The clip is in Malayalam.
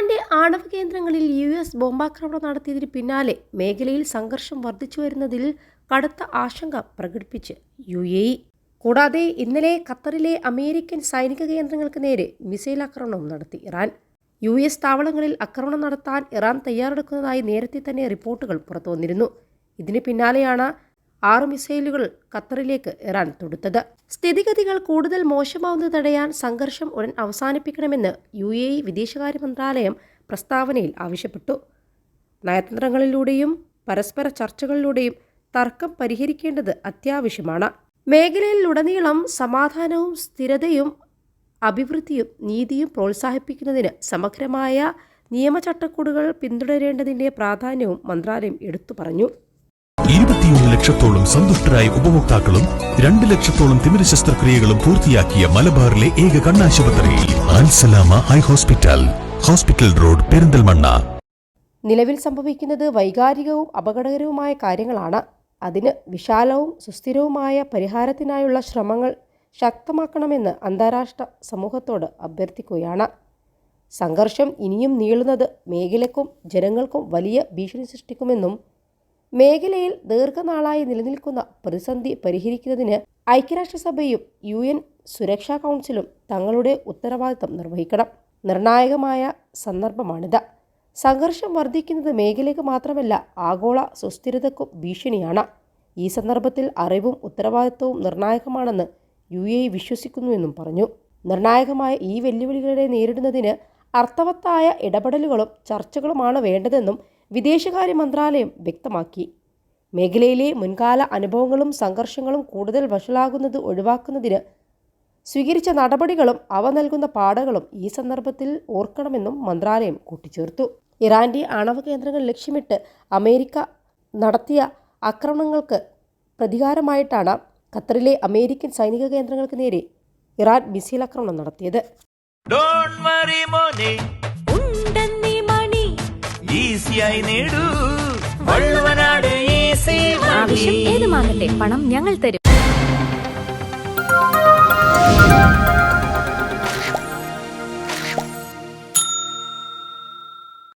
ഇറാന്റെ ആണവ കേന്ദ്രങ്ങളിൽ യു എസ് ബോംബാക്രമണം നടത്തിയതിന് പിന്നാലെ മേഖലയിൽ സംഘർഷം വർദ്ധിച്ചു വരുന്നതിൽ കടുത്ത ആശങ്ക പ്രകടിപ്പിച്ച് യു എ ഇ. കൂടാതെ ഇന്നലെ ഖത്തറിലെ അമേരിക്കൻ സൈനിക കേന്ദ്രങ്ങൾക്ക് നേരെ മിസൈൽ ആക്രമണവും നടത്തി ഇറാൻ. യു എസ് താവളങ്ങളിൽ ആക്രമണം നടത്താൻ ഇറാൻ തയ്യാറെടുക്കുന്നതായി നേരത്തെ തന്നെ റിപ്പോർട്ടുകൾ പുറത്തുവന്നിരുന്നു. ഇതിന് പിന്നാലെയാണ് ആറ് മിസൈലുകൾ ഖത്തറിലേക്ക് ഇറാൻ തൊടുത്തത്. സ്ഥിതിഗതികൾ കൂടുതൽ മോശമാവുന്നത് തടയാൻ സംഘർഷം ഉടൻ അവസാനിപ്പിക്കണമെന്ന് യു എ ഇ വിദേശകാര്യ മന്ത്രാലയം പ്രസ്താവനയിൽ ആവശ്യപ്പെട്ടു. നയതന്ത്രങ്ങളിലൂടെയും പരസ്പര ചർച്ചകളിലൂടെയും തർക്കം പരിഹരിക്കേണ്ടത് അത്യാവശ്യമാണ്. മേഖലയിലുടനീളം സമാധാനവും സ്ഥിരതയും അഭിവൃദ്ധിയും നീതിയും പ്രോത്സാഹിപ്പിക്കുന്നതിന് സമഗ്രമായ നിയമചട്ടക്കൂടുകൾ പിന്തുടരേണ്ടതിന്റെ പ്രാധാന്യവും മന്ത്രാലയം എടുത്തു പറഞ്ഞു. ഇരുപത്തിയൊന്ന് ലക്ഷത്തോളം സന്തുഷ്ടരായ ഉപഭോക്താക്കളും രണ്ട് ലക്ഷത്തോളം തിമിര ശസ്ത്രക്രിയകളും പൂർത്തിയാക്കിയ മലബാറിലെ ഏക കണ്ണാശുപത്രി Alsalama eye hospital hospital road Perinthalmanna. നിലവിൽ സംഭവിക്കുന്നത് വൈകാരികവും അപകടകരവുമായ കാര്യങ്ങളാണ്. അതിന് വിശാലവും സുസ്ഥിരവുമായ പരിഹാരത്തിനായുള്ള ശ്രമങ്ങൾ ശക്തമാക്കണമെന്ന് അന്താരാഷ്ട്ര സമൂഹത്തോട് അഭ്യർത്ഥിക്കുകയാണ്. സംഘർഷം ഇനിയും നീളുന്നത് മേഖലയ്ക്കും ജനങ്ങൾക്കും വലിയ ഭീഷണി സൃഷ്ടിക്കുമെന്നും മേഖലയിൽ ദീർഘനാളായി നിലനിൽക്കുന്ന പ്രതിസന്ധി പരിഹരിക്കുന്നതിന് ഐക്യരാഷ്ട്രസഭയും യു എൻ സുരക്ഷാ കൗൺസിലും തങ്ങളുടെ ഉത്തരവാദിത്തം നിർവഹിക്കണം. നിർണായകമായ സന്ദർഭമാണിത്. സംഘർഷം വർദ്ധിക്കുന്നത് മേഖലയ്ക്ക് മാത്രമല്ല ആഗോള സുസ്ഥിരതയ്ക്കും ഭീഷണിയാണ്. ഈ സന്ദർഭത്തിൽ അറിവും ഉത്തരവാദിത്വവും നിർണായകമാണെന്ന് യു എ വിശ്വസിക്കുന്നുവെന്നും പറഞ്ഞു. നിർണായകമായ ഈ വെല്ലുവിളികളെ നേരിടുന്നതിന് അർത്ഥവത്തായ ഇടപെടലുകളും ചർച്ചകളുമാണ് വേണ്ടതെന്നും വിദേശകാര്യ മന്ത്രാലയം വ്യക്തമാക്കി. മേഖലയിലെ മുൻകാല അനുഭവങ്ങളും സംഘർഷങ്ങളും കൂടുതൽ വഷളാകുന്നത് ഒഴിവാക്കുന്നതിന് സ്വീകരിച്ച നടപടികളും അവ നൽകുന്ന പാഠങ്ങളും ഈ സന്ദർഭത്തിൽ ഓർക്കണമെന്നും മന്ത്രാലയം കൂട്ടിച്ചേർത്തു. ഇറാന്റെ ആണവ കേന്ദ്രങ്ങൾ ലക്ഷ്യമിട്ട് അമേരിക്ക നടത്തിയ ആക്രമണങ്ങൾക്ക് പ്രതികാരമായിട്ടാണ് ഖത്തറിലെ അമേരിക്കൻ സൈനിക കേന്ദ്രങ്ങൾക്ക് നേരെ ഇറാൻ മിസൈൽ ആക്രമണം നടത്തിയത്. ഈസിയായി നേടൂ. വള്ളുവനാട് പണം ഞങ്ങൾ തരും.